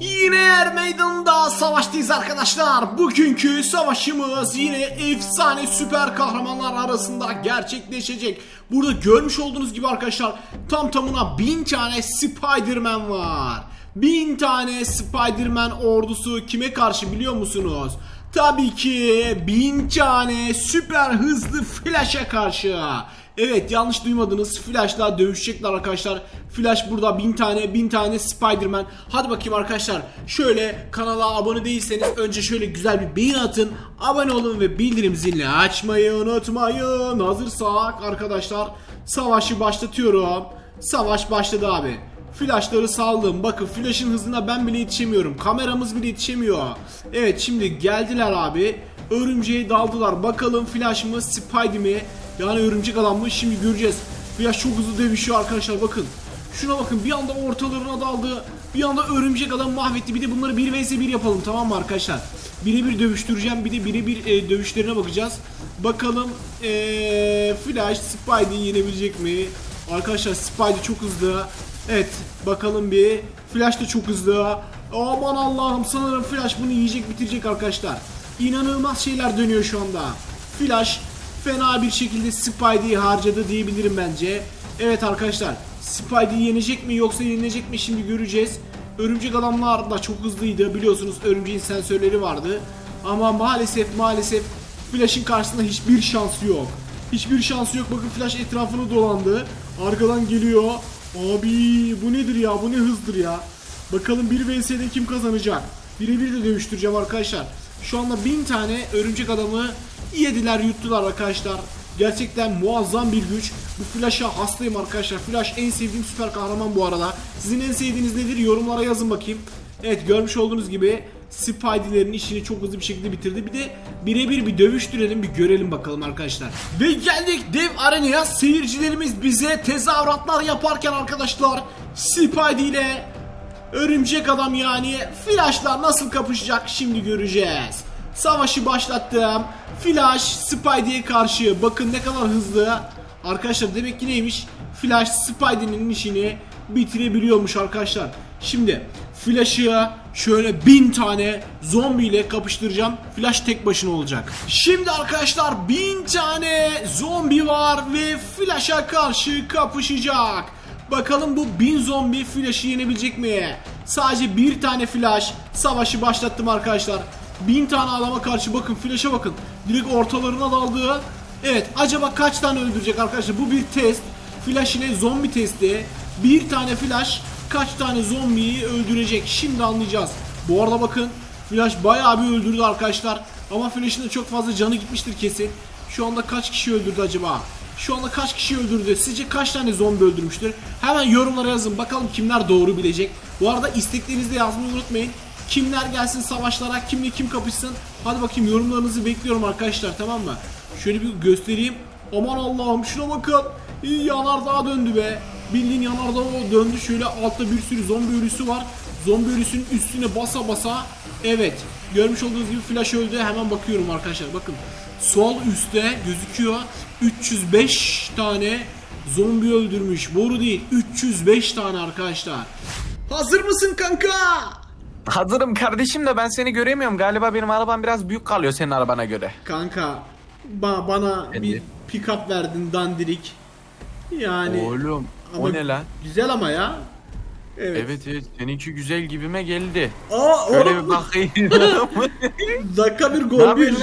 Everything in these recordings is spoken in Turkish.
Yine yer meydanında savaştayız arkadaşlar. Bugünkü savaşımız yine efsane süper kahramanlar arasında gerçekleşecek. Burada görmüş olduğunuz gibi arkadaşlar tam tamına bin tane Spider-Man var. Bin tane Spider-Man ordusu kime karşı biliyor musunuz? Tabii ki bin tane süper hızlı Flash'a karşı. Evet yanlış duymadınız. Flash'la dövüşecekler arkadaşlar. Flash burada bin tane bin tane Spider-Man. Hadi bakayım arkadaşlar. Şöyle kanala abone değilseniz önce şöyle güzel bir beğeni atın. Abone olun ve bildirim zilini açmayı unutmayın. Hazırsak arkadaşlar savaşı başlatıyorum. Savaş başladı abi. Flashları saldım. Bakın flash'ın hızına ben bile yetişemiyorum. Kameramız bile yetişemiyor. Evet şimdi geldiler abi. Örümceğe daldılar. Bakalım flash mı Spidey mi? Yani örümcek adam mı? Şimdi göreceğiz. Flash çok hızlı dövüşüyor arkadaşlar bakın. Şuna bakın bir anda ortalarına daldı. Bir anda örümcek adam mahvetti. Bir de bunları 1 vs 1 yapalım tamam mı arkadaşlar? Birebir dövüştüreceğim. Bir de birebir e, dövüşlerine bakacağız. Bakalım e, Flash Spidey'i yenebilecek mi? Arkadaşlar Spidey çok hızlı. Evet bakalım bir. Flash da çok hızlı. Aman Allah'ım sanırım Flash bunu yiyecek bitirecek arkadaşlar. İnanılmaz şeyler dönüyor şu anda. Flash fena bir şekilde Spidey'i harcadı diyebilirim bence. Evet arkadaşlar Spidey yenecek mi yoksa yenilecek mi şimdi göreceğiz. Örümcek adamlar da çok hızlıydı biliyorsunuz örümceğin sensörleri vardı. Ama maalesef maalesef Flash'ın karşısında hiçbir şansı yok. Hiçbir şansı yok bakın Flash etrafını dolandı. Arkadan geliyor. Abi bu nedir ya bu ne hızdır ya. Bakalım 1 vs'de kim kazanacak. Birebir de dövüştüreceğim arkadaşlar. Şu anda 1000 tane örümcek adamı yediler yuttular arkadaşlar. Gerçekten muazzam bir güç. Bu Flash'a hastayım arkadaşlar. Flash en sevdiğim süper kahraman bu arada. Sizin en sevdiğiniz nedir? Yorumlara yazın bakayım. Evet görmüş olduğunuz gibi Spidey'lerin işini çok hızlı bir şekilde bitirdi. Bir de birebir bir dövüştürelim bir görelim bakalım arkadaşlar. Ve geldik dev arenaya. Seyircilerimiz bize tezahüratlar yaparken arkadaşlar Spidey ile Örümcek adam yani Flash'lar nasıl kapışacak şimdi göreceğiz. Savaşı başlattım. Flash Spidey'e karşı bakın ne kadar hızlı. Arkadaşlar demek ki neymiş? Flash Spidey'nin işini bitirebiliyormuş arkadaşlar. Şimdi Flash'ı şöyle bin tane zombi ile kapıştıracağım. Flash tek başına olacak. Şimdi arkadaşlar bin tane zombi var ve Flash'a karşı kapışacak. Bakalım bu bin zombi Flash'ı yenebilecek mi? Sadece bir tane Flash savaşı başlattım arkadaşlar. Bin tane adama karşı bakın Flash'a bakın. Direkt ortalarına daldı. Evet acaba kaç tane öldürecek arkadaşlar? Bu bir test. Flash ile zombi testi. Bir tane Flash kaç tane zombiyi öldürecek? Şimdi anlayacağız. Bu arada bakın Flash bayağı bir öldürdü arkadaşlar. Ama Flash'ın da çok fazla canı gitmiştir kesin. Şu anda kaç kişi öldürdü acaba? Şu anda kaç kişi öldürdü? Sizce kaç tane zombi öldürmüştür? Hemen yorumlara yazın. Bakalım kimler doğru bilecek. Bu arada isteklerinizi de yazmayı unutmayın. Kimler gelsin savaşlara, kimle kim kapışsın. Hadi bakayım yorumlarınızı bekliyorum arkadaşlar tamam mı? Şöyle bir göstereyim. Aman Allah'ım şuna bakın. İyi yanardağ döndü be. Bildiğin yanardağ döndü. Şöyle altta bir sürü zombi ölüsü var. Zombi ölüsünün üstüne basa basa. Evet. Görmüş olduğunuz gibi flash öldü. Hemen bakıyorum arkadaşlar. Bakın. Sol üstte gözüküyor. 305 tane zombi öldürmüş. Boru değil. 305 tane arkadaşlar. Hazır mısın kanka? Hazırım kardeşim de ben seni göremiyorum. Galiba benim arabam biraz büyük kalıyor senin arabana göre. Kanka ba- bana bir Hadi. pick-up verdin dandirik. Yani Oğlum ama o ne lan? Güzel ama ya. Evet. Evet evet seninki güzel gibime geldi. Aa Şöyle oğlum bir bakayım. dakika bir gol bir.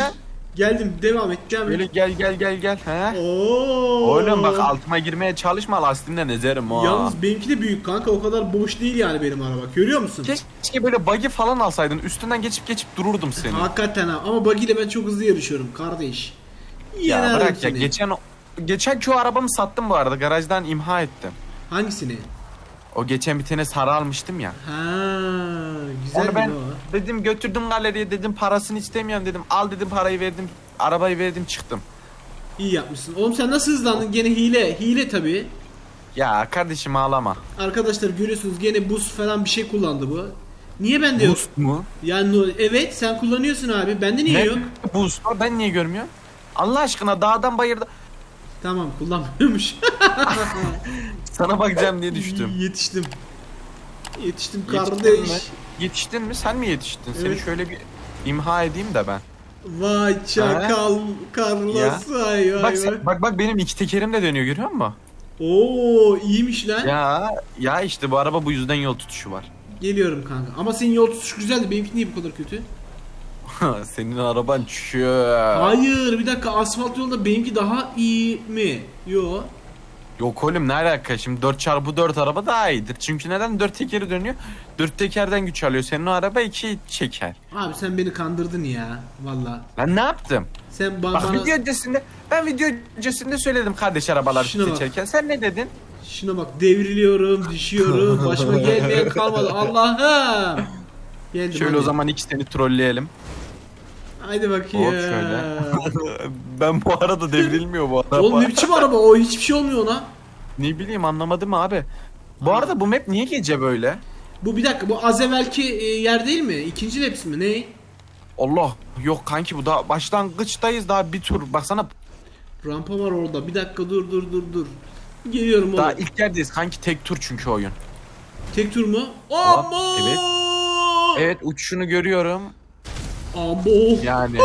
Geldim devam et devam Böyle gel gel gel gel. He? Oo. Oğlum bak altıma girmeye çalışma lastiğimden ezerim ha. Yalnız benimki de büyük kanka o kadar boş değil yani benim araba. Görüyor musun? Keşke böyle buggy falan alsaydın. Üstünden geçip geçip dururdum seni. Hakikaten ha ama buggy ile ben çok hızlı yarışıyorum kardeş. ya Yenerim bırak ya seni. geçen geçen o arabamı sattım bu arada. Garajdan imha ettim. Hangisini? O geçen bir tane sarı almıştım ya. Ha, güzel Onu ben o. dedim götürdüm galeriye dedim parasını istemiyorum dedim. Al dedim parayı verdim. Arabayı verdim çıktım. İyi yapmışsın. Oğlum sen nasıl hızlandın? Gene hile. Hile tabii. Ya kardeşim ağlama. Arkadaşlar görüyorsunuz gene buz falan bir şey kullandı bu. Niye bende yok? Boost mu? Yani no- evet sen kullanıyorsun abi. Bende niye yok? boost var? Ben niye görmüyorum? Allah aşkına dağdan bayırda Tamam kullanmıyormuş. sana bakacağım diye düştüm. Yetiştim. Yetiştim Yetiştin kardeş. mi? yetiştin mi? Sen mi yetiştin? Seni Evet. şöyle bir imha edeyim de ben. Vay çakal Carlos ay vay Bak, vay. bak bak benim iki tekerim de dönüyor görüyor musun? Oo iyiymiş lan. Ya ya işte bu araba bu yüzden yol tutuşu var. Geliyorum kanka. Ama senin yol tutuş güzeldi. Benimki niye bu kadar kötü? Senin araban çöp. Hayır bir dakika asfalt yolda benimki daha iyi mi? Yo. Yok oğlum ne alaka şimdi 4x4 araba daha iyidir. Çünkü neden 4 tekeri dönüyor? 4 tekerden güç alıyor. Senin o araba 2 çeker. Abi sen beni kandırdın ya. Valla. Ben ne yaptım? Sen ba- Bak bana video öncesinde ben video öncesinde söyledim kardeş arabalar Şuna bak. seçerken. Sen ne dedin? şuna bak devriliyorum, düşüyorum. Başıma gelmeyen kalmadı. Allah'ım. Geldim Şöyle hadi. o zaman iki seni trolleyelim. Haydi bakayım. Hop şöyle. ben bu arada devrilmiyor bu araba. Oğlum ne biçim araba o hiçbir şey olmuyor ona. Ne bileyim anlamadım abi. Bu arada bu map niye gece böyle? Bu bir dakika bu az evvelki e, yer değil mi? İkinci hepsi mi? Ne? Allah yok kanki bu da başlangıçtayız daha bir tur baksana Rampa var orada. Bir dakika dur dur dur dur. Geliyorum oğlum. daha ilk yerdeyiz kanki tek tur çünkü oyun. Tek tur mu? Amo! evet. Evet uçuşunu görüyorum Amo! yani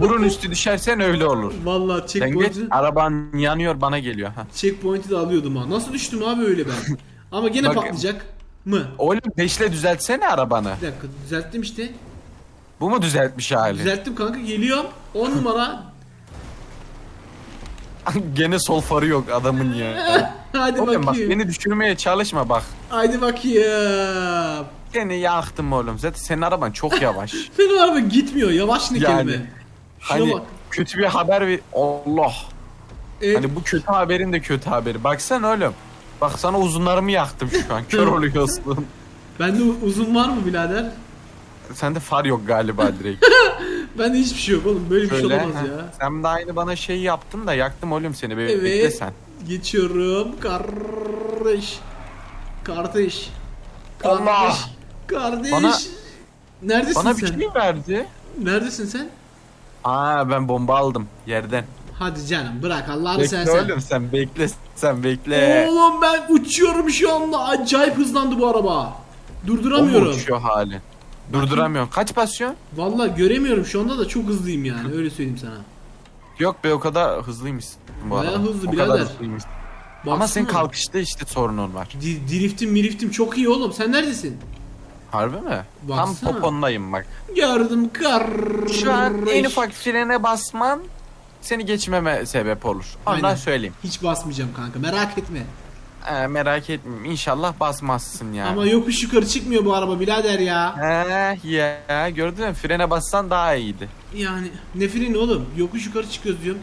burun üstü düşersen öyle olur. Vallahi Sen geç checkpoint'i araban yanıyor bana geliyor. ha. checkpoint'i de alıyordum ha. Nasıl düştüm abi öyle ben? Ama gene Bak- patlayacak mı? Oğlum beşle düzeltsene arabanı. Bir dakika düzelttim işte. Bu mu düzeltmiş hali? Düzelttim kanka geliyorum. 10 numara. Gene sol farı yok adamın ya. Hadi Oğlum bak bakayım. beni düşürmeye çalışma bak. Hadi bakayım. Seni yaktım oğlum. Zaten senin araban çok yavaş. Benim araba gitmiyor. Yavaş ne Yani, kelime. Şuna hani bak. kötü bir haber bir Allah. Evet. Hani bu kötü haberin de kötü haberi. Baksana oğlum. Bak sana uzunlarımı yaktım şu an. Kör oluyorsun. Bende uzun var mı birader? Sende far yok galiba direkt. Bende hiçbir şey yok oğlum. Böyle bir Şöyle. şey olamaz heh. ya. Sen de aynı bana şey yaptın da yaktım oğlum seni. Be Evet. Bekle sen. Geçiyorum. Kardeş. Kardeş. Allah! Kardeş. Kardeş. Bana- Neredesin Bana bir sen? şey verdi. Neredesin sen? Aa ben bomba aldım yerden. Hadi canım bırak Allah'ını Bekle seversen. oğlum sen bekle sen bekle. Oğlum ben uçuyorum şu anda. Acayip hızlandı bu araba. Durduramıyorum. uçuyor hali? Durduramıyorum. Kaç basıyorsun? Vallahi göremiyorum şu anda da çok hızlıyım yani öyle söyleyeyim sana. Yok be o kadar hızlıymışsın bu Bayağı arada. hızlı o birader. kadar hızlıymışsın. Ama senin kalkışta işte sorunun var. Di- driftim miriftim çok iyi oğlum. Sen neredesin? Harbi mi? Baksana. Tam popondayım bak. Gördüm kardeş. Şu an en ufak frene basman seni geçmeme sebep olur. Ondan Aynen. söyleyeyim. Hiç basmayacağım kanka merak etme. Ee, merak etme. İnşallah basmazsın yani. Ama yokuş yukarı çıkmıyor bu araba birader ya. He ya gördün mü? Frene bassan daha iyiydi. Yani ne freni oğlum? Yokuş yukarı çıkıyoruz diyorum.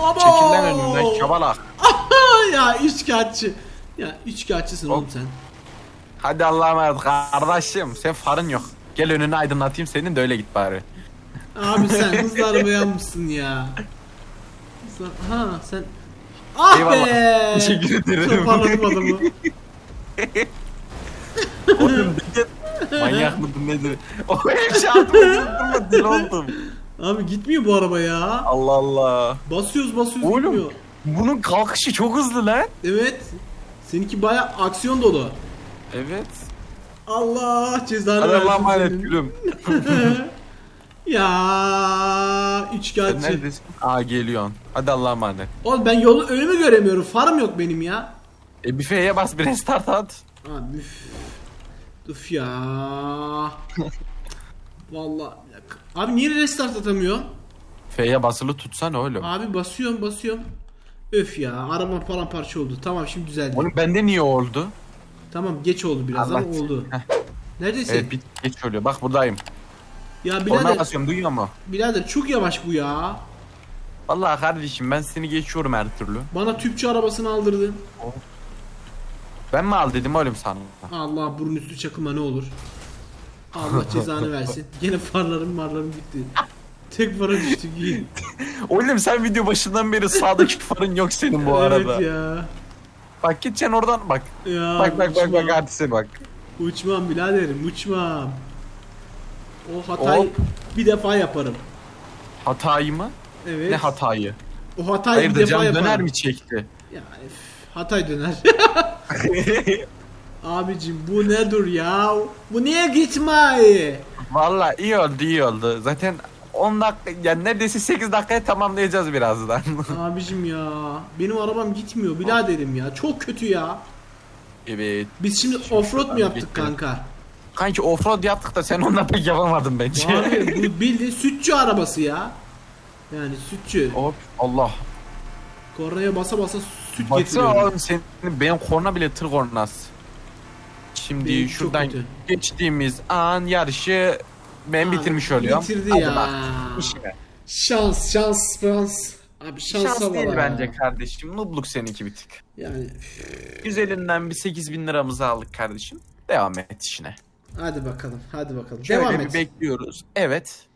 Abo! Çekil lan önümden şabalak. ya üçkağıtçı. Ya üçkağıtçısın oğlum sen. Hadi Allah'a emanet kardeşim. Sen farın yok. Gel önünü aydınlatayım senin de öyle git bari. Abi sen hızlı arabaya almışsın ya. Ha sen... Ah Eyvallah. be! Teşekkür ederim. Toparladım adamı. Oğlum dikkat. Manyak mıdır nedir? O aklıma durma dil oldum. Abi gitmiyor bu araba ya. Allah Allah. Basıyoruz basıyoruz Oğlum. gitmiyor. Bunun kalkışı çok hızlı lan. Evet. Seninki baya aksiyon dolu. Evet. Allah cezanı Hadi Allah'a emanet senin. gülüm. Ya Sen üçkağıtçı. neredesin? Aa geliyorsun. Hadi Allah'a emanet. Oğlum ben yolu önümü göremiyorum. Farım yok benim ya. E bir F'ye bas bir restart at. Abi üf. Üf ya. Vallahi. Abi niye restart atamıyor? F'ye basılı tutsan oğlum. Abi basıyorum basıyorum. Öf ya araba paramparça oldu. Tamam şimdi düzeldi. Oğlum bende niye oldu? Tamam geç oldu biraz Allah- ama oldu. Heh. Neredesin? Evet bir geç oluyor. Bak buradayım. ya Ona birader, basıyorum duyuyor mu? birader çok yavaş bu ya. Vallahi kardeşim ben seni geçiyorum her türlü. Bana tüpçü arabasını aldırdın. Ben mi al dedim oğlum sana? Allah burun üstü çakılma ne olur. Allah cezanı versin. Gene farlarım marlarım gitti. Tek para düştü giyin. Oğlum sen video başından beri sağdaki farın yok senin bu arada. Evet ya. Bak gideceksin oradan bak. Ya Bak bak bak bak hadise bak. Uçmam biraderim uçmam. O hatayı Hop. bir defa yaparım. Hatayı mı? Evet. Ne hatayı? O hatayı bir Hayırdır defa can yaparım. döner mi çekti? Yani Hatay döner. Abicim bu nedir ya? Bu niye gitmeyi? Valla iyi oldu iyi oldu. Zaten 10 dakika yani neredeyse 8 dakikaya tamamlayacağız birazdan. Abicim ya benim arabam gitmiyor biraderim ya çok kötü ya. evet. Biz şimdi offroad mu yaptık Gittim. kanka? Kanki offroad yaptık da sen onunla pek yapamadın bence. Abi bu bildiğin sütçü arabası ya. Yani sütçü. Hop Allah. Kornaya basa basa süt Baksana getiriyor. oğlum senin benim korna bile tır kornası. Şimdi Benim şuradan geçtiğimiz an yarışı ben bitirmiş oluyorum. bitirdi Hadi ya. bak, işine. Şans şans şans. Abi şansa Şans değil ha. bence kardeşim. Nubluk seninki bir tık. Yani Güzelinden bir 8 bin liramızı aldık kardeşim. Devam et işine. hadi bakalım hadi bakalım. Şöyle Devam bir et. bekliyoruz. Evet.